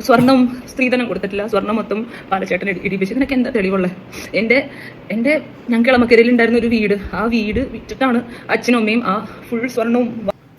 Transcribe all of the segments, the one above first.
സ്വർണം സ്ത്രീധനം കൊടുത്തിട്ടില്ല സ്വർണം മൊത്തം പാലച്ചേട്ടൻ ഇടി- ഇടിപ്പിച്ചു. ഇതിനൊക്കെ എന്താ തെളിവുള്ളത് എന്റെ എന്റെ ഇളമക്കരയിലുണ്ടായിരുന്ന ഒരു വീട് ആ വീട് വിറ്റിട്ടാണ് അച്ഛനും അമ്മയും ആ ഫുൾ സ്വർണവും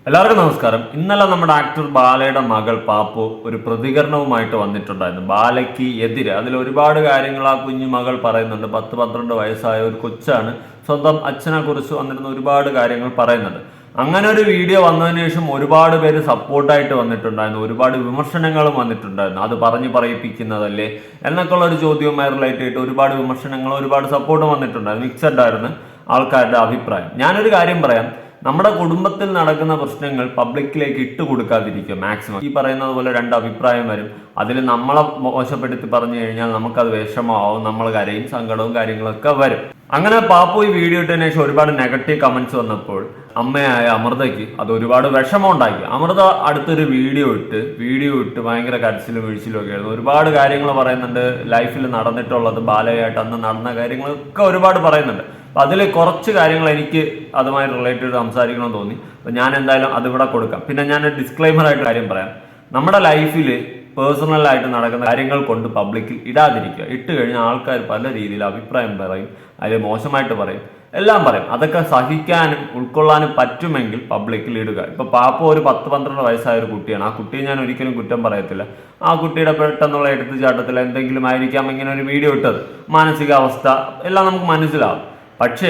എല്ലാവർക്കും നമസ്കാരം. ഇന്നലെ നമ്മുടെ ആക്ടർ ബാലയുടെ മകൾ പാപ്പു ഒരു പ്രതികരണവുമായിട്ട് വന്നിട്ടുണ്ടായിരുന്നു. ബാലയ്ക്ക് എതിരെ. അതിൽ ഒരുപാട് കാര്യങ്ങൾ ആ കുഞ്ഞു മകൾ പറയുന്നുണ്ട്. പത്ത് പന്ത്രണ്ട് വയസ്സായ ഒരു കൊച്ചാണ് സ്വന്തം അച്ഛനെ കുറിച്ച് വന്നിരുന്ന ഒരുപാട് കാര്യങ്ങൾ പറയുന്നുണ്ട് അങ്ങനെ ഒരു വീഡിയോ വന്നതിന് ശേഷം ഒരുപാട് പേര് സപ്പോർട്ടായിട്ട് വന്നിട്ടുണ്ടായിരുന്നു. ഒരുപാട് വിമർശനങ്ങളും വന്നിട്ടുണ്ടായിരുന്നു. അത് പറഞ്ഞു പറയിപ്പിക്കുന്നതല്ലേ എന്നൊക്കെയുള്ള ഒരു ചോദ്യവുമായി റിലേറ്റ് ചെയ്തിട്ട് ഒരുപാട് വിമർശനങ്ങളും ഒരുപാട് സപ്പോർട്ടും വന്നിട്ടുണ്ടായിരുന്നു. മിക്സഡ് ആയിരുന്നു ആൾക്കാരുടെ അഭിപ്രായം. ഞാനൊരു കാര്യം പറയാം. നമ്മുടെ കുടുംബത്തിൽ നടക്കുന്ന പ്രശ്നങ്ങൾ പബ്ലിക്കിലേക്ക് ഇട്ട് കൊടുക്കാതിരിക്കുക മാക്സിമം. ഈ പറയുന്നത് പോലെ രണ്ട് അഭിപ്രായം വരും. അതിൽ നമ്മളെ മോശപ്പെടുത്തി പറഞ്ഞു കഴിഞ്ഞാൽ നമുക്കത് വിഷമമാവും നമ്മൾ കരയും സങ്കടവും കാര്യങ്ങളൊക്കെ വരും. അങ്ങനെ പാപ്പു ഈ വീഡിയോ ഇട്ടതിന് ശേഷം ഒരുപാട് നെഗറ്റീവ് കമന്റ്സ് വന്നപ്പോൾ അമ്മയായ അമൃതയ്ക്ക് അത് ഒരുപാട് വിഷമം ഉണ്ടാക്കി അമൃത അടുത്തൊരു വീഡിയോ ഇട്ട് വീഡിയോ ഇട്ട് ഭയങ്കര കരച്ചിലും വീഴ്ചയിലും ഒക്കെ ആയിരുന്നു. ഒരുപാട് കാര്യങ്ങൾ പറയുന്നുണ്ട്. ലൈഫിൽ നടന്നിട്ടുള്ളത് ബാലയായിട്ട് അന്ന് നടന്ന കാര്യങ്ങളൊക്കെ ഒരുപാട് പറയുന്നുണ്ട്. അപ്പൊ അതിൽ കുറച്ച് കാര്യങ്ങൾ എനിക്ക് അതുമായി റിലേറ്റഡ് സംസാരിക്കണമെന്ന് തോന്നി. അപ്പം ഞാൻ എന്തായാലും അതിവിടെ കൊടുക്കാം. പിന്നെ ഞാൻ ഡിസ്ക്ലൈമർ ആയിട്ട് കാര്യം പറയാം. നമ്മുടെ ലൈഫിൽ പേഴ്സണലായിട്ട് നടക്കുന്ന കാര്യങ്ങൾ കൊണ്ട് പബ്ലിക്കിൽ ഇടാതിരിക്കുക. ഇട്ട് കഴിഞ്ഞാൽ ആൾക്കാർ പല രീതിയിൽ അഭിപ്രായം പറയും അതിൽ മോശമായിട്ട് പറയും എല്ലാം പറയും. അതൊക്കെ സഹിക്കാനും ഉൾക്കൊള്ളാനും പറ്റുമെങ്കിൽ പബ്ലിക്കിൽ ഇടുക. ഇപ്പൊ പാപ്പ ഒരു പത്ത് പന്ത്രണ്ട് വയസ്സായ ഒരു കുട്ടിയാണ്. ആ കുട്ടിയെ ഞാൻ ഒരിക്കലും കുറ്റം പറയത്തില്ല. ആ കുട്ടിയുടെ പെട്ടെന്നുള്ള എടുത്തുചാട്ടത്തിൽ എന്തെങ്കിലും ആയിരിക്കാം ഇങ്ങനെ ഒരു വീഡിയോ ഇട്ടത്. മാനസികാവസ്ഥ എല്ലാം നമുക്ക് മനസ്സിലാവും. പക്ഷേ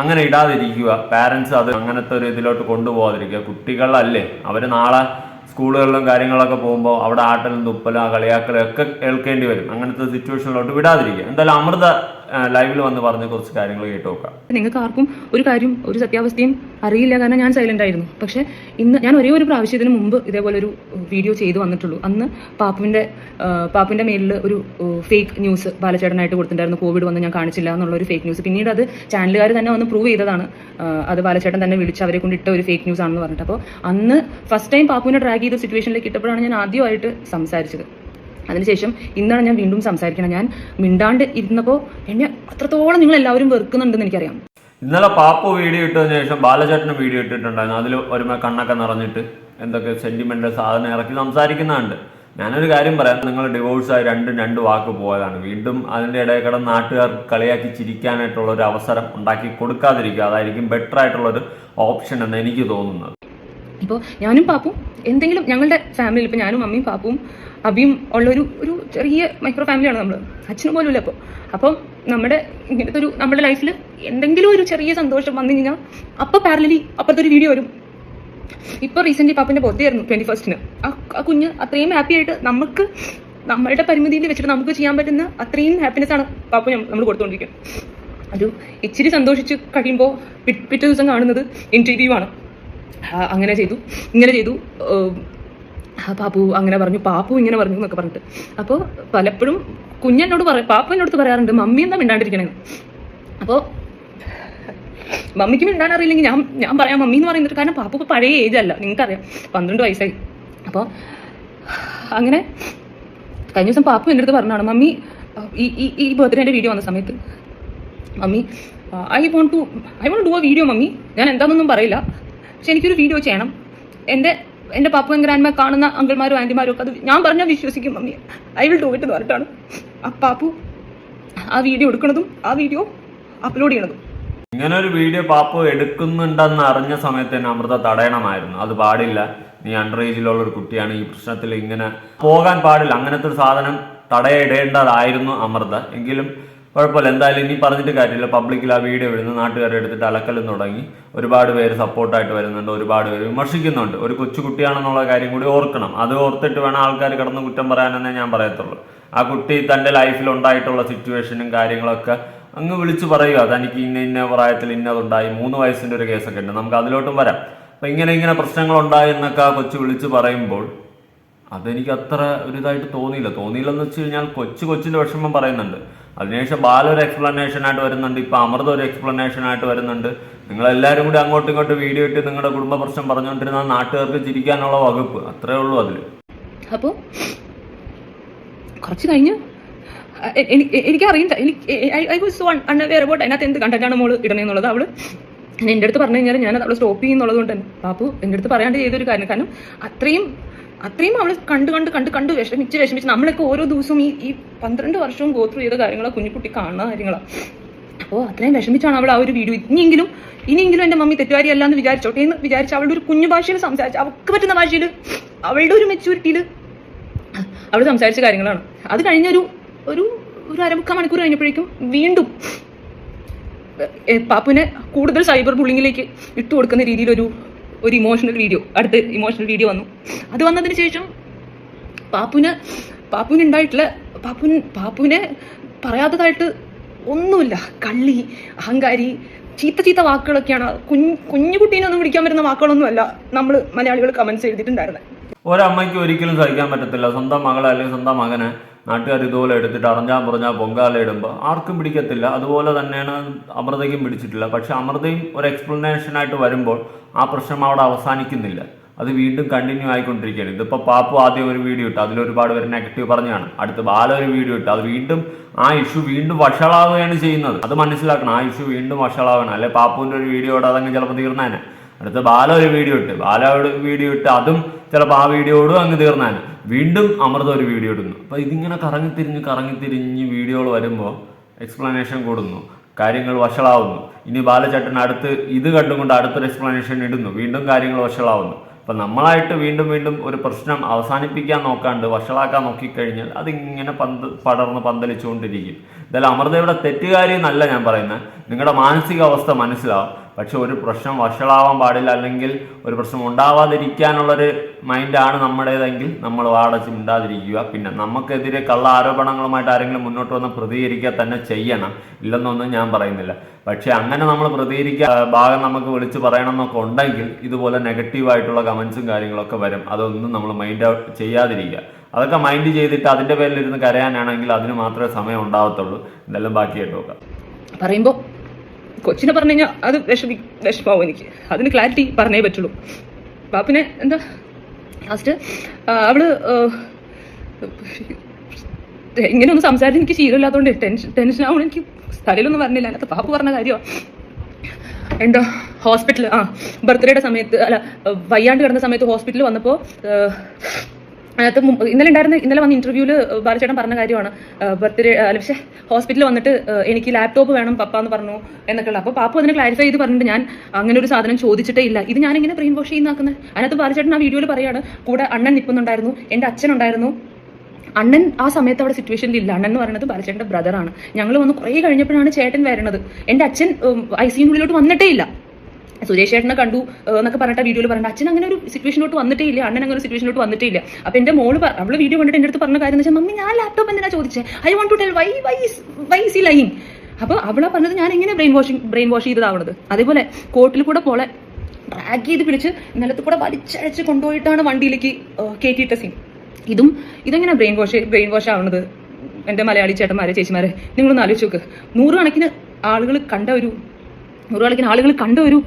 അങ്ങനെ ഇടാതിരിക്കുക. പാരൻസ് അത് അങ്ങനത്തെ ഒരു ഇതിലോട്ട് കൊണ്ടുപോകാതിരിക്കുക കുട്ടികളല്ലേ അവർ നാളെ സ്കൂളുകളിലും കാര്യങ്ങളൊക്കെ പോകുമ്പോൾ അവിടെ ആട്ടലും തുപ്പലും കളിയാക്കലും ഒക്കെ കേൾക്കേണ്ടി വരും. അങ്ങനത്തെ സിറ്റുവേഷനിലോട്ട് വിടാതിരിക്കുക. എന്തായാലും അമൃത ലൈവിൽ വന്ന് പറഞ്ഞ കുറച്ച് കാര്യങ്ങൾ കേട്ട് നോക്കാം. നിങ്ങൾക്ക് ആർക്കും ഒരു കാര്യം ഒരു സത്യാവസ്ഥയും അറിയില്ല. കാരണം ഞാൻ സൈലന്റ് ആയിരുന്നു. പക്ഷെ ഇന്ന് ഞാൻ ഒരേ ഒരു പ്രാവശ്യത്തിന് മുമ്പ് ഇതേപോലെ ഒരു വീഡിയോ ചെയ്തു വന്നിട്ടുള്ളൂ. അന്ന് പാപ്പുവിന്റെ പാപ്പുവിന്റെ മേലിൽ ഒരു ഫേക്ക് ന്യൂസ് ബാലചേട്ടനായിട്ട് കൊടുത്തിട്ടുണ്ടായിരുന്നു. കോവിഡ് വന്ന് ഞാൻ കാണിച്ചില്ല എന്നുള്ള ഒരു ഫേക്ക് ന്യൂസ് പിന്നീട് അത് ചാനലുകാർ തന്നെ വന്ന് പ്രൂവ് ചെയ്തതാണ്. അത് ബാലചേട്ടൻ തന്നെ വിളിച്ച് അവരെ കൊണ്ട് ഇട്ട ഒരു ഫേക്ക് ന്യൂസ് ആണെന്ന് പറഞ്ഞിട്ട്. അപ്പോൾ അന്ന് ഫസ്റ്റ് ടൈം പാപ്പുവിനെ ഡ്രാഗ് ചെയ്ത സിറ്റുവേഷനിലേക്ക് ഇട്ടപ്പോഴാണ് ഞാൻ ആദ്യമായിട്ട് സംസാരിച്ചത്. അതിനുശേഷം ഇന്നാണ് ഞാൻ വീണ്ടും സംസാരിക്കണം. ഞാൻ മിണ്ടാണ്ട് ഇരുന്നപ്പോൾ എന്നെ അത്രത്തോളം നിങ്ങൾ എല്ലാവരും വെറുക്കുന്നുണ്ടെന്ന് എനിക്കറിയാം. ഇന്നലെ പാപ്പു വീഡിയോ ഇട്ടതിന് ശേഷം ബാലചേട്ടനും വീഡിയോ ഇട്ടിട്ടുണ്ടായിരുന്നു. അതിൽ ഒരുമ കണ്ണൊക്കെ നിറഞ്ഞിട്ട് എന്തൊക്കെ സെന്റിമെന്റൽ സാധനം ഇറക്കി സംസാരിക്കുന്നുണ്ട്. ഞാനൊരു കാര്യം പറയാം. നിങ്ങൾ ഡിവോഴ്സ് ആയി രണ്ടും രണ്ട് വാക്ക് പോയതാണ്. വീണ്ടും അതിന്റെ ഇടയിൽ കിടന്ന് നാട്ടുകാർ കളിയാക്കി ചിരിക്കാനായിട്ടുള്ള ഒരു അവസരം ഉണ്ടാക്കി കൊടുക്കാതിരിക്കുക അതായിരിക്കും ബെറ്റർ ആയിട്ടുള്ളൊരു ഓപ്ഷൻ എന്ന് എനിക്ക് തോന്നുന്നത്. ഇപ്പോൾ ഞാനും പാപ്പും എന്തെങ്കിലും ഞങ്ങളുടെ ഫാമിലിയിൽ ഇപ്പോൾ ഞാനും അമ്മയും പാപ്പും അബിയും ഉള്ളൊരു ഒരു ചെറിയ മൈക്രോ ഫാമിലിയാണ് നമ്മൾ അച്ഛനും പോലും ഇല്ല അപ്പോൾ അപ്പം നമ്മുടെ ഇങ്ങനത്തെ ഒരു നമ്മുടെ ലൈഫിൽ എന്തെങ്കിലും ഒരു ചെറിയ സന്തോഷം വന്നു കഴിഞ്ഞാൽ അപ്പോൾ പാരലി അപ്പുറത്തെ ഒരു വീഡിയോ വരും. ഇപ്പോൾ റീസെന്റ് പാപ്പിന്റെ ബർത്ത്ഡേ ട്വന്റി ഫസ്റ്റിന് ആ കുഞ്ഞ് അത്രയും ഹാപ്പി ആയിട്ട് നമുക്ക് നമ്മളുടെ പരിമിതിയിൽ വെച്ചിട്ട് നമുക്ക് ചെയ്യാൻ പറ്റുന്ന അത്രയും ഹാപ്പിനെസ് ആണ് പാപ്പ നമ്മൾ കൊടുത്തുകൊണ്ടിരിക്കുന്നത് ഒരു ഇച്ചിരി സന്തോഷിച്ച് കഴിയുമ്പോൾ പിറ്റേ ദിവസം കാണുന്നത് ഇന്റർവ്യൂ ആണ്. അങ്ങനെ ചെയ്തു. ഇങ്ങനെ ചെയ്തു. പാപ്പു അങ്ങനെ പറഞ്ഞു. പാപ്പു ഇങ്ങനെ പറഞ്ഞു എന്നൊക്കെ പറഞ്ഞിട്ട്. അപ്പോൾ പലപ്പോഴും കുഞ്ഞെന്നോട് പറ പാപ്പു എന്നോട് പറയാറുണ്ട് മമ്മി എന്താ മിണ്ടാണ്ടിരിക്കണേ അപ്പോൾ മമ്മിക്ക് മിണ്ടാൻ അറിയില്ലെങ്കിൽ ഞാൻ ഞാൻ പറയാം മമ്മി എന്ന് പറയുന്നത് കാരണം പാപ്പു ഇപ്പോൾ പഴയ ഏജ് അല്ല. നിങ്ങൾക്കറിയാം. പന്ത്രണ്ട് വയസ്സായി. അപ്പോൾ അങ്ങനെ കഴിഞ്ഞ ദിവസം പാപ്പു എന്റെ അടുത്ത് പറഞ്ഞാണ് മമ്മി ഈ ഈ ഈ ബർത്ത്ഡേന്റെ വീഡിയോ വന്ന സമയത്ത് mummy I want to I want do a video mummy. ഞാൻ എന്താണെന്നൊന്നും പറയില്ല. പക്ഷെ എനിക്കൊരു വീഡിയോ ചെയ്യണം. എന്റെ എന്റെ പാപ്പും ഗ്രാൻഡ്മ കാണുന്ന അങ്കിൾമാരും ആന്റിമാരും ഒക്കെ അത് ഞാൻ പറഞ്ഞാൽ വിശ്വസിക്കും mummy I will do it എന്ന് പറഞ്ഞിട്ടാണ്. ആ പാപ്പു ആ വീഡിയോ എടുക്കുന്നതും ആ വീഡിയോ അപ്ലോഡ് ചെയ്യണതും ഇങ്ങനെ ഒരു വീഡിയോ പാപ്പു എടുക്കുന്നുണ്ടെന്ന് അറിഞ്ഞ സമയത്ത് തന്നെ അമൃത തടയണമായിരുന്നു. അത് പാടില്ല. നീ അണ്ടർ ഏജിലുള്ള ഒരു കുട്ടിയാണ്. ഈ പ്രശ്നത്തിൽ ഇങ്ങനെ പോകാൻ പാടില്ല. അങ്ങനത്തെ ഒരു സാധനം തടയിടേണ്ടതായിരുന്നു അമൃത. എങ്കിലും കുഴപ്പമില്ല. എന്തായാലും ഇനി പറഞ്ഞിട്ട് കാര്യമില്ല. പബ്ലിക്കിൽ ആ വീഡിയോ ഇടുന്നു. നാട്ടുകാരെ എടുത്തിട്ട് അലക്കലും തുടങ്ങി. ഒരുപാട് പേര് സപ്പോർട്ടായിട്ട് വരുന്നുണ്ട്. ഒരുപാട് പേര് വിമർശിക്കുന്നുണ്ട്. ഒരു കൊച്ചു കുട്ടിയാണെന്നുള്ള കാര്യം കൂടി ഓർക്കണം. അത് ഓർത്തിട്ട് വേണം ആൾക്കാർ കിടന്ന് കുറ്റം പറയാനെന്നേ ഞാൻ പറയത്തുള്ളൂ. ആ കുട്ടി തന്റെ ലൈഫിൽ ഉണ്ടായിട്ടുള്ള സിറ്റുവേഷനും കാര്യങ്ങളൊക്കെ അങ്ങ് വിളിച്ചു പറയുക. തനിക്ക് ഇന്ന ഇന്ന പ്രായത്തിൽ ഇന്നതുണ്ടായി. മൂന്ന് വയസ്സിന്റെ ഒരു കേസൊക്കെ ഉണ്ട്. നമുക്ക് അതിലോട്ടും വരാം. അപ്പം ഇങ്ങനെ ഇങ്ങനെ പ്രശ്നങ്ങളുണ്ടായി എന്നൊക്കെ ആ കൊച്ചു വിളിച്ചു പറയുമ്പോൾ അതെനിക്ക് അത്ര ഒരു ഇതായിട്ട് തോന്നിയില്ല. തോന്നിയില്ലെന്ന് വെച്ച് കഴിഞ്ഞാൽ കൊച്ചു കൊച്ചിന്റെ വിഷമം പറയുന്നുണ്ട്. അതിനുശേഷം ബാല ഒരു എക്സ്പ്ലനേഷൻ ആയിട്ട് വരുന്നുണ്ട്. ഇപ്പൊ അമൃത ഒരു എക്സ്പ്ലനേഷൻ ആയിട്ട് വരുന്നുണ്ട്. നിങ്ങൾ എല്ലാവരും കൂടി അങ്ങോട്ടും ഇങ്ങോട്ടും വീഡിയോ ഇട്ട് നിങ്ങളുടെ കുടുംബ പ്രശ്നം പറഞ്ഞുകൊണ്ടിരുന്ന നാട്ടുകാർക്ക് ചിരിക്കാനുള്ള വകുപ്പ്. അത്രേ ഉള്ളൂ അതിൽ അപ്പോൾ കുറച്ച് കഴിഞ്ഞു എനിക്കറിയണ്ട എനിക്ക് ഐ വാസ് എന്ത് കണ്ടന്റാണ് മോൾ ഇടണേന്നുള്ളത് അവൾ എന്റെ അടുത്ത് പറഞ്ഞു കഴിഞ്ഞാൽ ഞാൻ അവളെ സ്റ്റോപ്പ് ചെയ്യുന്നുള്ളത് കൊണ്ട് തന്നെ. പാപ്പു എന്റെ അടുത്ത് പറയാണ്ട് ചെയ്തൊരു കാര്യം. കാരണം അത്രയും അത്രയും അവൾ കണ്ട് കണ്ട് കണ്ട് കണ്ട് വിഷമിച്ച് വിഷമിച്ച്. നമ്മളൊക്കെ ഓരോ ദിവസവും ഈ ഈ പന്ത്രണ്ട് വർഷവും ഗോത്രൂ ചെയ്ത കാര്യങ്ങളാണ് കുഞ്ഞുകുട്ടി കാണുന്ന കാര്യങ്ങളാണ് അപ്പോൾ അത്രയും വിഷമിച്ചാണ് അവൾ ആ ഒരു വീഡിയോ ഇനിയെങ്കിലും ഇനിയെങ്കിലും എന്റെ മമ്മി തെറ്റുകാരി അല്ല എന്ന് വിചാരിച്ചോട്ടെ എന്ന് വിചാരിച്ച് അവളുടെ ഒരു കുഞ്ഞു ഭാഷയിൽ സംസാരിച്ച് അവൾക്ക് പറ്റുന്ന ഭാഷയിൽ അവളുടെ ഒരു മെച്യൂരിറ്റിയിൽ അവൾ സംസാരിച്ച കാര്യങ്ങളാണ്. അത് കഴിഞ്ഞ ഒരു ഒരു അരമുക്കാൽ മണിക്കൂർ കഴിഞ്ഞപ്പോഴേക്കും വീണ്ടും പാപ്പുവിനെ കൂടുതൽ സൈബർ ബുള്ളിങ്ങിലേക്ക് ഇട്ടു കൊടുക്കുന്ന രീതിയിലൊരു ഒരു ഇമോഷണൽ വീഡിയോ അടുത്ത് ഇമോഷണൽ വീഡിയോ വന്നു. അത് വന്നതിന് ശേഷം പാപ്പുവിന് പാപ്പുവിന് ഉണ്ടായിട്ടുള്ള പാപ്പുൻ പാപ്പുവിനെ പറയാത്തതായിട്ട് ഒന്നുമില്ല. കള്ളി അഹങ്കാരി ചീത്ത ചീത്ത വാക്കുകളൊക്കെയാണ്. കുഞ്ഞു കുഞ്ഞു കുട്ടീനെ ഒന്നും വിളിക്കാൻ പറ്റുന്ന വാക്കുകളൊന്നുമല്ല നമ്മൾ മലയാളികൾ കമൻസ് എഴുതിയിട്ടുണ്ടായിരുന്നത് ഒരമ്മയ്ക്ക് ഒരിക്കലും സഹിക്കാൻ പറ്റത്തില്ല. സ്വന്തം മകളെ അല്ലെങ്കിൽ സ്വന്തം മകനെ നാട്ടുകാർ ഇതുപോലെ എടുത്തിട്ട് അറിഞ്ഞാൽ പറഞ്ഞാൽ പൊങ്കാല ഇടുമ്പോൾ ആർക്കും പിടിക്കത്തില്ല. അതുപോലെ തന്നെയാണ് അമൃതയ്ക്കും പിടിച്ചിട്ടില്ല. പക്ഷെ അമൃതയും ഒരു എക്സ്പ്ലനേഷനായിട്ട് വരുമ്പോൾ ആ പ്രശ്നം അവിടെ അവസാനിക്കുന്നില്ല. അത് വീണ്ടും കണ്ടിന്യൂ ആയിക്കൊണ്ടിരിക്കുകയാണ്. ഇതിപ്പോൾ പാപ്പു ആദ്യം ഒരു വീഡിയോ ഇട്ടു. അതിലൊരുപാട് പേര് നെഗറ്റീവ് പറഞ്ഞാണ്. അടുത്ത് ബാല ഒരു വീഡിയോ ഇട്ടു. അത് വീണ്ടും ആ ഇഷ്യൂ വീണ്ടും വഷളാവുകയാണ് ചെയ്യുന്നത്. അത് മനസ്സിലാക്കണം. ആ ഇഷ്യൂ വീണ്ടും വഷളാവണം. അല്ലെ പാപ്പുവിന്റെ ഒരു വീഡിയോ ഇടാതെ ചിലപ്പോൾ തീർന്നേനെ. അടുത്ത ബാല ഒരു വീഡിയോ ഇട്ട്. ബാല ഒരു വീഡിയോ ഇട്ട് അതും ചിലപ്പോൾ ആ വീഡിയോയോടും അങ്ങ് തീർന്നാൽ വീണ്ടും അമൃത ഒരു വീഡിയോ ഇടുന്നു. അപ്പോൾ ഇതിങ്ങനെ കറങ്ങിത്തിരിഞ്ഞ് കറങ്ങിത്തിരിഞ്ഞ് വീഡിയോകൾ വരുമ്പോൾ എക്സ്പ്ലനേഷൻ കൂടുന്നു. കാര്യങ്ങൾ വഷളാവുന്നു. ഇനി ബാലചേട്ടൻ അടുത്ത് ഇത് കണ്ടുകൊണ്ട് അടുത്തൊരു എക്സ്പ്ലനേഷൻ ഇടുന്നു. വീണ്ടും കാര്യങ്ങൾ വഷളാവുന്നു. അപ്പം നമ്മളായിട്ട് വീണ്ടും വീണ്ടും ഒരു പ്രശ്നം അവസാനിപ്പിക്കാൻ നോക്കാണ്ട് വഷളാക്കാൻ നോക്കിക്കഴിഞ്ഞാൽ അതിങ്ങനെ പന്ത് പടർന്ന് പന്തലിച്ചുകൊണ്ടിരിക്കും. എന്തായാലും അമൃതയുടെ തെറ്റുകാരി എന്നല്ല ഞാൻ പറയുന്നത്. നിങ്ങളുടെ മാനസികാവസ്ഥ മനസ്സിലാവും. പക്ഷെ ഒരു പ്രശ്നം വഷളാവാൻ പാടില്ല. അല്ലെങ്കിൽ ഒരു പ്രശ്നം ഉണ്ടാവാതിരിക്കാനുള്ളൊരു മൈൻഡാണ് നമ്മുടേതെങ്കിൽ നമ്മൾ വാടച്ച് മിണ്ടാതിരിക്കുക പിന്നെ നമുക്കെതിരെ കള്ള ആരോപണങ്ങളുമായിട്ട് ആരെങ്കിലും മുന്നോട്ട് വന്ന് പ്രതികരിക്കുക തന്നെ ചെയ്യണം. ഇല്ലെന്നൊന്നും ഞാൻ പറയുന്നില്ല. പക്ഷെ അങ്ങനെ നമ്മൾ പ്രതികരിക്കുക ഭാഗം നമുക്ക് വിളിച്ച് പറയണം എന്നൊക്കെ ഉണ്ടെങ്കിൽ ഇതുപോലെ നെഗറ്റീവായിട്ടുള്ള കമൻസും കാര്യങ്ങളൊക്കെ വരും. അതൊന്നും നമ്മൾ മൈൻഡ് ചെയ്യാതിരിക്കുക. അതൊക്കെ മൈൻഡ് ചെയ്തിട്ട് അതിന്റെ പേരിൽ ഇരുന്ന് കരയാനാണെങ്കിൽ അതിന് മാത്രമേ സമയം ഉണ്ടാവത്തുള്ളൂ. ഇതെല്ലാം ബാക്കിയായിട്ട് നോക്കാം. പറയുമ്പോൾ കൊച്ചിനെ പറഞ്ഞു കഴിഞ്ഞാൽ അത് വിഷമി വിഷമാവും എനിക്ക്. അതിന് ക്ലാരിറ്റി പറഞ്ഞേ പറ്റുള്ളൂ. പാപ്പിനെ എന്താ? ലാസ്റ്റ് അവൾ ഇങ്ങനെയൊന്നും ഇങ്ങനെ ഒന്ന് സംസാരിച്ച് എനിക്ക് ശീലമില്ലാത്തതുകൊണ്ട് ടെൻഷൻ ടെൻഷൻ ആവുമ്പോൾ എനിക്ക് സ്ഥലയിലൊന്നും പറഞ്ഞില്ല അതിനകത്ത് പാപ്പ് പറഞ്ഞ കാര്യമാണ് എന്താ? ഹോസ്പിറ്റൽ ആ ബർത്ത്ഡേയുടെ സമയത്ത് അല്ല വയ്യാണ്ട് കിടന്ന സമയത്ത് ഹോസ്പിറ്റലിൽ വന്നപ്പോൾ അതിനകത്ത് ഇന്നലെ ഉണ്ടായിരുന്ന ഇന്നലെ വന്ന ഇന്റർവ്യൂവിൽ ബാലചേട്ടൻ പറഞ്ഞ കാര്യമാണ്. ബർത്ത്ഡേ അല്ല പക്ഷേ ഹോസ്പിറ്റലിൽ വന്നിട്ട് എനിക്ക് ലാപ്ടോപ്പ് വേണം പപ്പ എന്ന് പറഞ്ഞു എന്നൊക്കെയുള്ള. അപ്പോൾ പാപ്പു അതിനെ ക്ലാരിഫൈ ചെയ്ത് പറഞ്ഞിട്ട് ഞാൻ അങ്ങനെ ഒരു സാധനം ചോദിച്ചിട്ടേ ഇല്ല. ഇത് ഞാൻ ഇങ്ങനെ ബ്രെയിൻ വാഷ് ചെയ്യുന്നാക്കുന്നത് അതിനകത്ത് ബാലചേട്ടൻ ആ വീഡിയോയിൽ പറയാണ് കൂടെ അണ്ണൻ നിൽക്കുന്നുണ്ടായിരുന്നു എന്റെ അച്ഛനുണ്ടായിരുന്നു അണ്ണൻ ആ സമയത്ത് അവിടെ സിറ്റുവേഷനിൽ ഇല്ല. അണ്ണൻ എന്ന് പറയുന്നത് ബാലചേട്ടന്റെ ബ്രദറാണ് ഞങ്ങൾ വന്ന് കുറേ കഴിഞ്ഞപ്പോഴാണ് ചേട്ടൻ വരുന്നത് എന്റെ അച്ഛൻ ഐ സിയുള്ളിലോട്ട് വന്നിട്ടേ ഇല്ല. സുരേഷ് ചേട്ടനെ കണ്ടു എന്നൊക്കെ പറഞ്ഞിട്ട് വീഡിയോയിൽ പറഞ്ഞു അച്ഛൻ അങ്ങനെ ഒരു സിറ്റുവേഷനോട്ട് വന്നിട്ടേ ഇല്ല അണ്ണൻ അങ്ങനെ ഒരു സിറ്റുവേഷനിലോട്ട് വന്നിട്ടേ ഇല്ല അപ്പൊ എന്റെ മോൾ അവൾ വീഡിയോ കണ്ടിട്ട് എന്റെ അടുത്ത് പറഞ്ഞ കാര്യം എന്ന് വെച്ചാൽ മമ്മി ഞാൻ ലാപ്ടോപ്പ് എന്തിനാ ചോദിച്ചത് I want to tell why why why C line അപ്പൊ അവളാ പറഞ്ഞത് ഞാൻ എങ്ങനെ ബ്രെയിൻ വാഷിംഗ് ബ്രെയിൻ വാഷ് ചെയ്തതാവണത്? അതേപോലെ കോട്ടിൽ കൂടെ പോളെ ഡ്രാഗ് ചെയ്ത് പിടിച്ച് നിലത്ത് കൂടെ വലിച്ചഴച്ച് കൊണ്ടുപോയിട്ടാണ് വണ്ടിയിലേക്ക് കയറ്റിയിട്ട സീൻ ഇതും ഇതെങ്ങനെ ബ്രെയിൻ വാഷ് ബ്രെയിൻ വാഷ് ആവുന്നത് എന്റെ മലയാളി ചേട്ടന്മാരെ ചേച്ചിമാരെ നിങ്ങളൊന്ന് ആലോചിച്ച് നോക്ക്. നൂറുകണക്കിന് ആളുകൾ കണ്ട ഒരു നൂറുകണക്കിന് ആളുകൾ കണ്ട ഒരു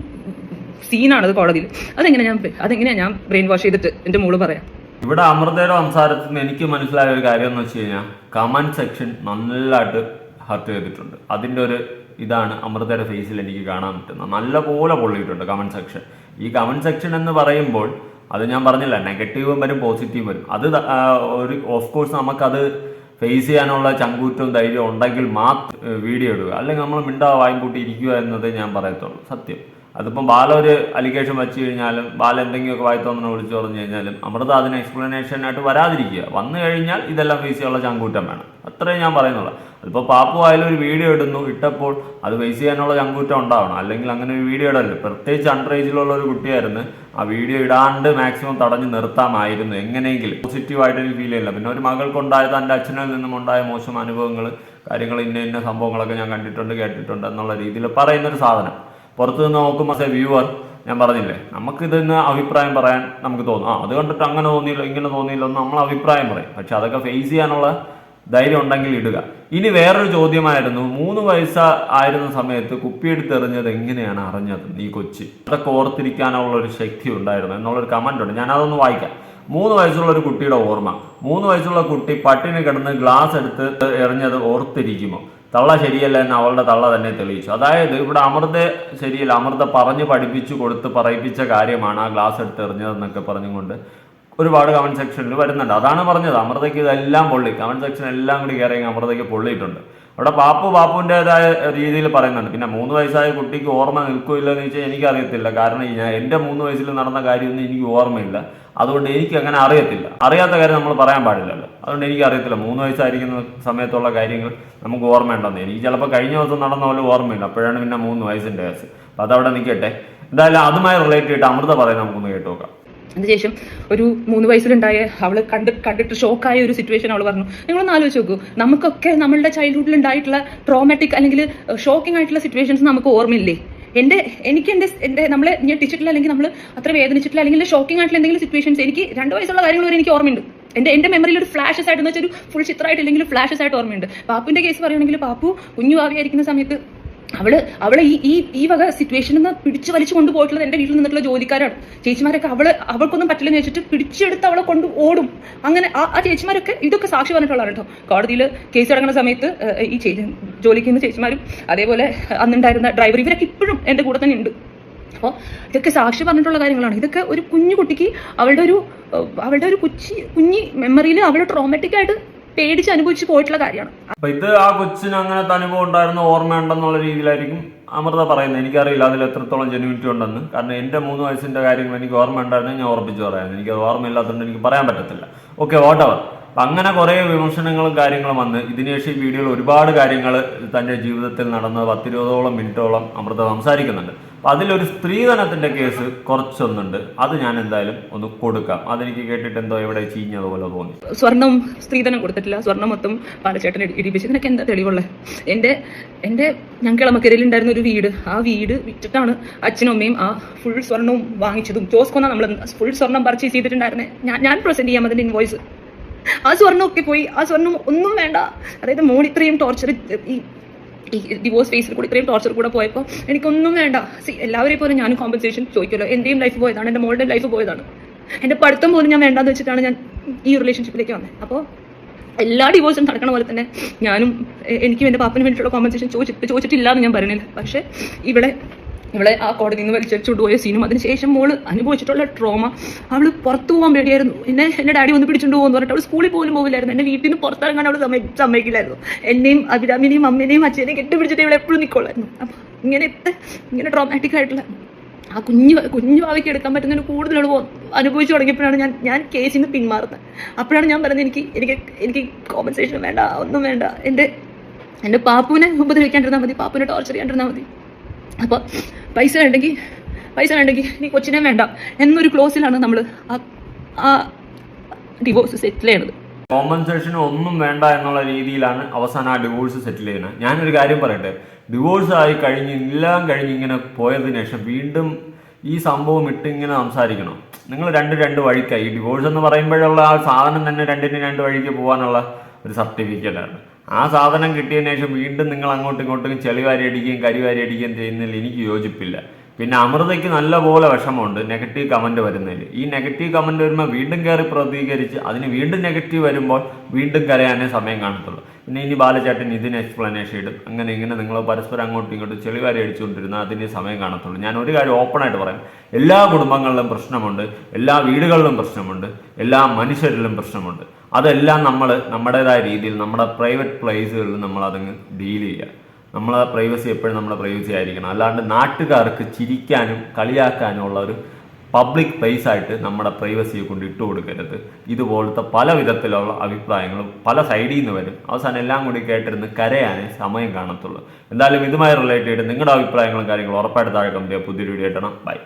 സീനാണത് കോടതിയിൽ. അതെങ്ങനെ ഞാൻ അതെങ്ങനെയാ ഞാൻ ബ്രെയിൻ വാഷ് ചെയ്തിട്ട് എന്റെ മോൾ പറയാം? ഇവിടെ അമൃതയുടെ സംസാരത്തിൽ നിന്ന് എനിക്ക് മനസ്സിലായ ഒരു കാര്യം എന്ന് വെച്ച് കഴിഞ്ഞാൽ കമന്റ് സെക്ഷൻ നല്ലതായിട്ട് ഹർട്ട് ചെയ്തിട്ടുണ്ട്. അതിന്റെ ഒരു ഇതാണ് അമൃതയുടെ ഫേസിൽ എനിക്ക് കാണാൻ പറ്റുന്നത്. നല്ലപോലെ പൊള്ളിയിട്ടുണ്ട് കമന്റ് സെക്ഷൻ ഈ കമന്റ് സെക്ഷൻ എന്ന് പറയുമ്പോൾ അത് ഞാൻ പറഞ്ഞില്ല നെഗറ്റീവും വരും പോസിറ്റീവും വരും. അത് ഒരു ഓഫ് കോഴ്സ് നമുക്കത് ഫേസ് ചെയ്യാനുള്ള ചങ്കൂറ്റവും ധൈര്യവും ഉണ്ടെങ്കിൽ മാത്രം വീഡിയോ ഇടുക. അല്ലെങ്കിൽ നമ്മൾ മിണ്ടാ വായും കൂട്ടി ഇരിക്കുക എന്നത് ഞാൻ പറയത്തുള്ളൂ. സത്യം. അതിപ്പം ബാല ഒരു അലിഗേഷൻ വെച്ച് കഴിഞ്ഞാലും ബാല എന്തെങ്കിലുമൊക്കെ വായി തോന്നുന്ന വിളിച്ചു പറഞ്ഞു കഴിഞ്ഞാലും അമൃത അതിന് എക്സ്പ്ലനേഷനായിട്ട് വരാതിരിക്കുക. വന്നു കഴിഞ്ഞാൽ ഇതെല്ലാം ഫേസ് ചെയ്യാനുള്ള ചങ്കൂറ്റം വേണം. അത്രേ ഞാൻ പറയുന്നുള്ളൂ. അതിപ്പോൾ പാപ്പു ആയാലും ഒരു വീഡിയോ ഇടുന്നു ഇട്ടപ്പോൾ അത് ഫേസ് ചെയ്യാനുള്ള ചങ്കൂറ്റം ഉണ്ടാവണം. അല്ലെങ്കിൽ അങ്ങനെ ഒരു വീഡിയോ ഇടല്ലോ പ്രത്യേകിച്ച് അണ്ടർ ഏജിലുള്ള ഒരു കുട്ടിയായിരുന്നു. ആ വീഡിയോ ഇടാണ്ട് മാക്സിമം തടഞ്ഞു നിർത്താമായിരുന്നു. എങ്ങനെയെങ്കിലും പോസിറ്റീവായിട്ട് എനിക്ക് ഫീൽ ചെയ്യില്ല പിന്നെ ഒരു മകൾക്കുണ്ടായത് എന്റെ അച്ഛനിൽ നിന്നും ഉണ്ടായ മോശം അനുഭവങ്ങൾ കാര്യങ്ങൾ ഇന്ന ഇന്ന സംഭവങ്ങളൊക്കെ ഞാൻ കണ്ടിട്ടുണ്ട് കേട്ടിട്ടുണ്ട് എന്നുള്ള രീതിയിൽ പറയുന്നൊരു സാധനം. പുറത്തു നിന്ന് നോക്കുമ്പോൾ ആസ് എ വ്യൂവർ ഞാൻ പറഞ്ഞില്ലേ നമുക്ക് ഇതിന്ന് അഭിപ്രായം പറയാൻ നമുക്ക് തോന്നും. ആ അത് കണ്ടിട്ട് അങ്ങനെ തോന്നിയില്ല ഇങ്ങനെ തോന്നിയില്ല എന്ന് നമ്മൾ അഭിപ്രായം പറയും. പക്ഷെ അതൊക്കെ ഫേസ് ചെയ്യാനുള്ള ധൈര്യം ഉണ്ടെങ്കിൽ ഇടുക. ഇനി വേറൊരു ചോദ്യമായിരുന്നു മൂന്ന് വയസ്സ ആയിരുന്ന സമയത്ത് കുപ്പിയെടുത്ത് എറിഞ്ഞത് എങ്ങനെയാണ് അറിഞ്ഞത് ഈ കൊച്ചി? അതൊക്കെ ഓർത്തിരിക്കാനുള്ള ഒരു ശക്തി ഉണ്ടായിരുന്നു എന്നുള്ളൊരു കമന്റ് ഉണ്ട്. ഞാൻ അതൊന്ന് വായിക്കാം. മൂന്ന് വയസ്സുള്ള ഒരു കുട്ടിയുടെ ഓർമ്മ. മൂന്ന് വയസ്സുള്ള കുട്ടി പട്ടിണി കിടന്ന് ഗ്ലാസ് എടുത്ത് എറിഞ്ഞത് ഓർത്തിരിക്കുമോ? തള്ള ശരിയല്ല എന്ന് അവളുടെ തള്ള തന്നെ തെളിയിച്ചു. അതായത് ഇവിടെ അമൃത ശരിയല്ല അമൃത പറഞ്ഞു പഠിപ്പിച്ചു കൊടുത്ത് പറയിപ്പിച്ച കാര്യമാണ് ആ ഗ്ലാസ് എടുത്ത് എറിഞ്ഞതെന്നൊക്കെ പറഞ്ഞുകൊണ്ട് ഒരുപാട് കമന്റ് സെക്ഷനിൽ വരുന്നുണ്ട്. അതാണ് പറഞ്ഞത്. അമൃതയ്ക്ക് ഇതെല്ലാം പൊള്ളി. കമന്റ് സെക്ഷൻ എല്ലാം കൂടി കയറി അമൃതയ്ക്ക് പൊള്ളിയിട്ടുണ്ട്. അവിടെ പാപ്പു പാപ്പുവിന്റെതായ രീതിയിൽ പറയുന്നുണ്ട്. പിന്നെ മൂന്ന് വയസ്സായ കുട്ടിക്ക് ഓർമ്മ നിൽക്കില്ല എന്ന് വെച്ചാൽ എനിക്കറിയത്തില്ല. കാരണം ഞാൻ എന്റെ മൂന്ന് വയസ്സിൽ നടന്ന കാര്യമൊന്നും എനിക്ക് ഓർമ്മയില്ല. അതുകൊണ്ട് എനിക്ക് അങ്ങനെ അറിയത്തില്ല. അറിയാത്ത കാര്യം നമ്മൾ പറയാൻ പാടില്ലല്ലോ. അതുകൊണ്ട് എനിക്ക് അറിയത്തില്ല. മൂന്ന് വയസ്സായിരിക്കുന്ന സമയത്തുള്ള കാര്യങ്ങൾ നമുക്ക് ഓർമ്മയുണ്ടെന്ന്. എനിക്ക് ചിലപ്പോൾ കഴിഞ്ഞ ദിവസം നടന്ന പോലെ ഓർമ്മയില്ല. അപ്പോഴാണ് പിന്നെ മൂന്ന് വയസ്സിന്റെ വയസ്സ് അപ്പോൾ അതവിടെ നിൽക്കട്ടെ. എന്തായാലും അതുമായി റിലേറ്റ് ചെയ്തിട്ട് അമൃത പറയുന്നത് നമുക്കൊന്ന് കേട്ടു നോക്കാം. അതിനുശേഷം ഒരു മൂന്ന് വയസ്സിലുണ്ടായ അവൾ കണ്ട് കണ്ടിട്ട് ഷോക്കായ ഒരു സിറ്റുവേഷൻ അവൾ പറഞ്ഞു. നിങ്ങളൊന്ന് ആലോചിച്ച് നോക്കൂ. നമുക്കൊക്കെ നമ്മളുടെ ചൈൽഡ്ഹുഡിൽ ഉണ്ടായിട്ടുള്ള ട്രോമാറ്റിക് അല്ലെങ്കിൽ ഷോക്കിംഗ് ആയിട്ടുള്ള സിറ്റുവേഷൻസ് നമുക്ക് ഓർമ്മയില്ലേ? എന്റെ എനിക്ക് എന്റെ എന്റെ നമ്മളെ ഞെട്ടിച്ചിട്ടില്ല അല്ലെങ്കിൽ നമ്മൾ അത്ര വേദനിച്ചിട്ടില്ല അല്ലെങ്കിൽ ഷോക്കിംഗ് ആയിട്ടുള്ള എന്തെങ്കിലും സിറ്റുവേഷൻസ് എനിക്ക് രണ്ട് വയസ്സുള്ള കാര്യങ്ങൾ വരെ എനിക്ക് ഓർമ്മയുണ്ട്. എന്റെ എന്റെ മെമ്മറിയിൽ ഒരു ഫ്ലാഷസ് ആയിട്ട് എന്ന് വെച്ചാൽ ഒരു ഫുൾ ചിത്രമായിട്ട് അല്ലെങ്കിൽ ഫ്ലാഷസ് ആയിട്ട് ഓർമ്മയുണ്ട്. പാപ്പുവിന്റെ കേസ് പറയുകയാണെങ്കിൽ പാപ്പു കുഞ്ഞു ആവിയായിരിക്കുന്ന സമയത്ത് അവൾ അവളെ ഈ ഈ ഈ വക സിറ്റുവേഷനിൽ നിന്ന് പിടിച്ചു വലിച്ചു കൊണ്ടുപോയിട്ടുള്ളത് എന്റെ വീട്ടിൽ നിന്നിട്ടുള്ള ജോലിക്കാരാണ്. ചേച്ചിമാരൊക്കെ അവൾ അവൾക്കൊന്നും പറ്റില്ലെന്ന് വെച്ചിട്ട് പിടിച്ചെടുത്ത് അവളെ കൊണ്ട് ഓടും. അങ്ങനെ ആ ആ ചേച്ചിമാരൊക്കെ ഇതൊക്കെ സാക്ഷി പറഞ്ഞിട്ടുള്ള കേട്ടോ. കോടതിയിൽ കേസ് തുടങ്ങുന്ന സമയത്ത് ഈ ജോലിക്ക് നിന്ന് ചേച്ചിമാരും അതേപോലെ അന്നുണ്ടായിരുന്ന ഡ്രൈവർ ഇവരൊക്കെ ഇപ്പോഴും എന്റെ കൂടെ തന്നെ ഉണ്ട്. അപ്പോൾ ഇതൊക്കെ സാക്ഷി പറഞ്ഞിട്ടുള്ള കാര്യങ്ങളാണ്. ഇതൊക്കെ ഒരു കുഞ്ഞു കുട്ടിക്ക് അവളുടെ ഒരു അവളുടെ ഒരു കുച്ചി കുഞ്ഞി മെമ്മറിയിൽ അവൾ ട്രോമാറ്റിക് ആയിട്ട് പേടിച്ച് അനുഭവിച്ച് പോയിട്ടുള്ള കാര്യമാണ്. അപ്പൊ ഇത് ആ കൊച്ചിന് അങ്ങനത്തെ അനുഭവം ഉണ്ടായിരുന്ന ഓർമ്മയുണ്ടെന്നുള്ള രീതിയിലായിരിക്കും അമൃത പറയുന്നത്. എനിക്കറിയില്ല അതിൽ എത്രത്തോളം ജെനുവിറ്റി ഉണ്ടെന്ന്. കാരണം എന്റെ മൂന്ന് വയസ്സിന്റെ കാര്യങ്ങൾ എനിക്ക് ഓർമ്മ ഉണ്ടായിരുന്നു ഞാൻ ഉറപ്പിച്ച് പറയാം. എനിക്ക് അത് ഓർമ്മയില്ലാത്തതുകൊണ്ട് എനിക്ക് പറയാൻ പറ്റത്തില്ല. ഓക്കെ വാട്ടവർ അവർ അങ്ങനെ കുറേ വിമർശനങ്ങളും കാര്യങ്ങളും വന്ന് ഇതിനുശേഷം വീഡിയോയിൽ ഒരുപാട് കാര്യങ്ങൾ തന്റെ ജീവിതത്തിൽ നടന്ന പത്തിരുപതോളം മിനിറ്റോളം അമൃത സംസാരിക്കുന്നുണ്ട്. അതിലൊരു സ്ത്രീധനത്തിന്റെ കേസ് കുറച്ചൊന്നുണ്ട്. അത് ഞാൻ എന്തായാലും ഒന്ന് കൊടുക്കാം. അതെനിക്ക് കേട്ടിട്ട് എന്തോ എവിടെ ചീഞ്ഞതുപോലെ തോന്നി. സ്വർണം സ്ത്രീധനം കൊടുത്തിട്ടില്ല. സ്വർണം മൊത്തം പാലച്ചേട്ടൻ ഇടിപ്പിച്ചു. ഇതിനൊക്കെ എന്താ തെളിവുള്ളത് എന്റെ എന്റെ ഞങ്ങൾക്ക് ഇളമക്കരയിൽ ഉണ്ടായിരുന്ന ഒരു വീട്. ആ വീട് വിറ്റിട്ടാണ് അച്ഛനും അമ്മയും ആ ഫുൾ സ്വർണവും വാങ്ങിച്ചതും. ജോസ്കൊന്ന നമ്മൾ ഫുൾ സ്വർണം പർച്ചേസ് ചെയ്തിട്ടുണ്ടായിരുന്നത് ഞാൻ ഞാൻ പ്രസന്റ് ചെയ്യാം അതിന്റെ ഇൻവോയ്സ് ആ സ്വർണമൊക്കെ പോയി. ആ സ്വർണം ഒന്നും വേണ്ട. അതായത് മോൺ ഇത്രയും ടോർച്ചർ ഈ ഈ ഡിവോഴ്സ് ഫേസിൽ കൂടി ഇത്രയും ടോർച്ചർ കൂടെ പോയപ്പോൾ എനിക്കൊന്നും വേണ്ട. സി എല്ലാവരെയും പോലും ഞാനും കോമ്പൻസേഷൻ ചോദിക്കുമല്ലോ. എന്റെയും ലൈഫ് പോയതാണ് എന്റെ മോളുടെ ലൈഫ് പോയതാണ്. എന്റെ പഠിത്തം പോലും ഞാൻ വേണ്ടാന്ന് വെച്ചിട്ടാണ് ഞാൻ ഈ റിലേഷൻഷിപ്പിലേക്ക് വന്നത് അപ്പോൾ എല്ലാ ഡിവോഴ്സും നടക്കണ പോലെ തന്നെ ഞാനും എനിക്കും എന്റെ പാപ്പന് വേണ്ടിയിട്ടുള്ള കോമ്പൻസേഷൻ ചോദിച്ചിട്ട് ചോദിച്ചിട്ടില്ല എന്ന് ഞാൻ പറയുന്നില്ല. പക്ഷേ ഇവിടെ ഇവിടെ ആ കോടതിയിൽ നിന്ന് വലിച്ചടിച്ചുകൊണ്ട് പോയ സീനും അതിനുശേഷം മോൾ അനുഭവിച്ചിട്ടുള്ള ട്രോമ അവൾ പുറത്തു പോകാൻ പേടിയായിരുന്നു. എന്നെ എന്റെ ഡാഡി ഒന്ന് പിടിച്ചുകൊണ്ട് പോകുമെന്ന് പറഞ്ഞിട്ട് അവൾ സ്കൂളിൽ പോലും പോകില്ലായിരുന്നു എന്റെ വീട്ടിൽ നിന്ന് പുറത്തിറങ്ങാൻ അവൾ സമ്മതി സമ്മതിക്കില്ലായിരുന്നു. എന്നെയും അഭിരാമിനെയും അമ്മേനെയും അച്ഛനെയും കെട്ടിപ്പിടിച്ചിട്ട് ഇവിടെ എപ്പോഴും നിൽക്കുള്ളായിരുന്നു അപ്പോൾ ഇങ്ങനത്തെ ഇങ്ങനെ ട്രോമാറ്റിക് ആയിട്ടുള്ള ആ കുഞ്ഞു കുഞ്ഞു ഭാവിക്ക് എടുക്കാൻ പറ്റുന്നതിന് കൂടുതൽ അനുഭവിച്ചു തുടങ്ങിയപ്പോഴാണ് ഞാൻ ഞാൻ കേസിൽ നിന്ന് പിന്മാറുന്നത്. അപ്പോഴാണ് ഞാൻ പറഞ്ഞത് എനിക്ക് എനിക്ക് എനിക്ക് കോമ്പൻസേഷൻ വേണ്ട ഒന്നും വേണ്ട. എന്റെ എന്റെ പാപ്പുവിനെ ഉപദ്രവിക്കാണ്ടിരുന്നാൽ മതി പാപ്പുവിനെ ടോർച്ചർ ചെയ്യാണ്ടിരുന്നാൽ മതി. അപ്പോൾ പൈസ വേണ്ടെങ്കിൽ പൈസ വേണ്ടെങ്കിൽ നീ കൊച്ചിനെ വേണ്ട. എന്നൊരു ക്ലോസിലാണ് നമ്മൾ ആ ഡിവോഴ്സ് സെറ്റിൽ ചെയ്യണത്. കോമ്പൻസേഷൻ ഒന്നും വേണ്ട എന്നുള്ള രീതിയിലാണ് അവസാനം ആ ഡിവോഴ്സ് സെറ്റിൽ ചെയ്യുന്നത്. ഞാനൊരു കാര്യം പറയട്ടെ. ഡിവോഴ്സ് ആയി കഴിഞ്ഞ് എല്ലാം കഴിഞ്ഞ് ഇങ്ങനെ പോയതിനു ശേഷം വീണ്ടും ഈ സംഭവം ഇട്ട് ഇങ്ങനെ സംസാരിക്കണം. നിങ്ങൾ രണ്ട് രണ്ട് വഴിക്കായി ഈ ഡിവോഴ്സ് എന്ന് പറയുമ്പോഴുള്ള ആ സാധനം തന്നെ രണ്ടിന് രണ്ട് വഴിക്ക് പോകാനുള്ള ഒരു സർട്ടിഫിക്കറ്റാണ് ആ സാധനം കിട്ടിയതിന് ശേഷം വീണ്ടും നിങ്ങൾ അങ്ങോട്ടും ഇങ്ങോട്ടും ചെളിവാരി അടിക്കുകയും കരിവാരി അടിക്കുകയും ചെയ്യുന്നതിൽ എനിക്ക് യോജിപ്പില്ല. പിന്നെ അമൃതയ്ക്ക് നല്ലപോലെ വിഷമമുണ്ട്. നെഗറ്റീവ് കമന്റ് വരുന്നതിൽ ഈ നെഗറ്റീവ് കമന്റ് വരുമ്പോൾ വീണ്ടും കയറി പ്രതികരിച്ച് അതിന് വീണ്ടും നെഗറ്റീവ് വരുമ്പോൾ വീണ്ടും കരയാനേ സമയം കാണത്തുള്ളൂ. പിന്നെ ഇനി ബാലചേട്ടൻ ഇതിന് എക്സ്പ്ലനേഷൻ ഇടും. അങ്ങനെ ഇങ്ങനെ നിങ്ങൾ പരസ്പരം അങ്ങോട്ടും ഇങ്ങോട്ടും ചെളിവാരി അടിച്ചുകൊണ്ടിരുന്നാൽ അതിന് സമയം കാണത്തുള്ളൂ. ഞാൻ ഒരു കാര്യം ഓപ്പണായിട്ട് പറയാം. എല്ലാ കുടുംബങ്ങളിലും പ്രശ്നമുണ്ട്. എല്ലാ വീടുകളിലും പ്രശ്നമുണ്ട്. എല്ലാ മനുഷ്യരിലും പ്രശ്നമുണ്ട്. അതെല്ലാം നമ്മൾ നമ്മുടേതായ രീതിയിൽ നമ്മുടെ പ്രൈവറ്റ് പ്ലേസുകളിൽ നമ്മൾ അതങ്ങ് ഡീൽ ചെയ്യുക. നമ്മളെ പ്രൈവസി എപ്പോഴും നമ്മുടെ പ്രൈവസി ആയിരിക്കണം. അല്ലാണ്ട് നാട്ടുകാർക്ക് ചിരിക്കാനും കളിയാക്കാനും ഉള്ള ഒരു പബ്ലിക് പ്ലേസ് ആയിട്ട് നമ്മുടെ പ്രൈവസിയെ കൊണ്ട് ഇട്ട് കൊടുക്കരുത്. ഇതുപോലത്തെ പല വിധത്തിലുള്ള അഭിപ്രായങ്ങളും പല സൈഡിൽ നിന്ന് വരും. അവസാനം എല്ലാം കൂടി കേട്ടിരുന്ന് കരയാനേ സമയം കാണത്തുള്ളൂ. എന്തായാലും ഇതുമായി റിലേറ്റഡ് നിങ്ങളുടെ അഭിപ്രായങ്ങളും കാര്യങ്ങളും ഉറപ്പായിട്ട് താഴെ കമ്പനിയെ പുതിയൊരു വീഡിയോ ഇട്ടണം ബൈ